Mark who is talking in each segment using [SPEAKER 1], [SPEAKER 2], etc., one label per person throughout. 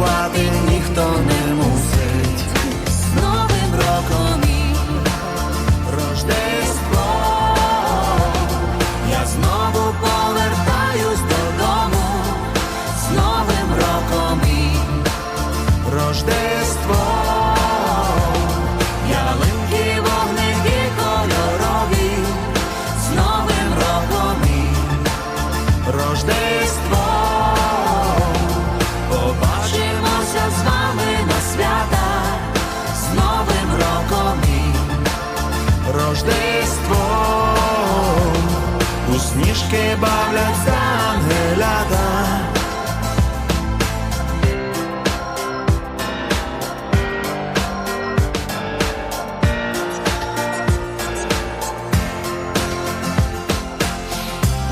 [SPEAKER 1] Бідувати ніхто не мусить.
[SPEAKER 2] з Новим роком і
[SPEAKER 1] Рождество, я знову повертаюсь додому. З Новим роком і Рождество, ялинки, вогники кольорові, з Новим роком і Рождество, у сніжки бавляться ангелята.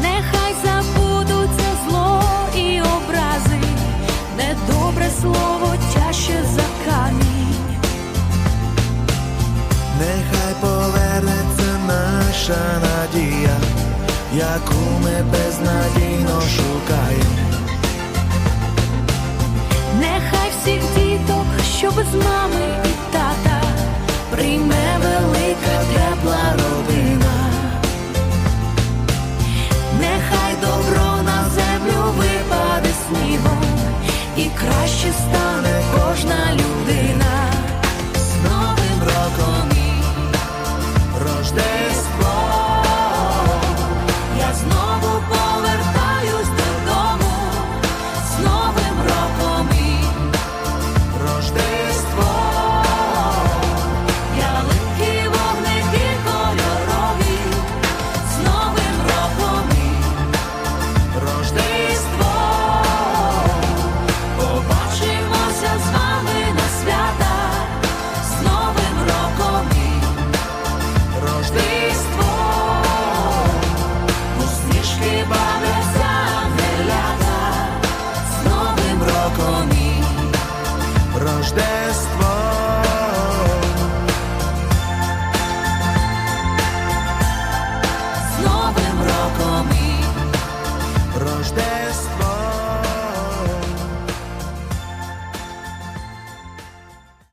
[SPEAKER 2] нехай забудуться зло і образи, недобре слово тяжче за камінь.
[SPEAKER 1] Нехай повернеться наша яку ми безнадійно шукаємо.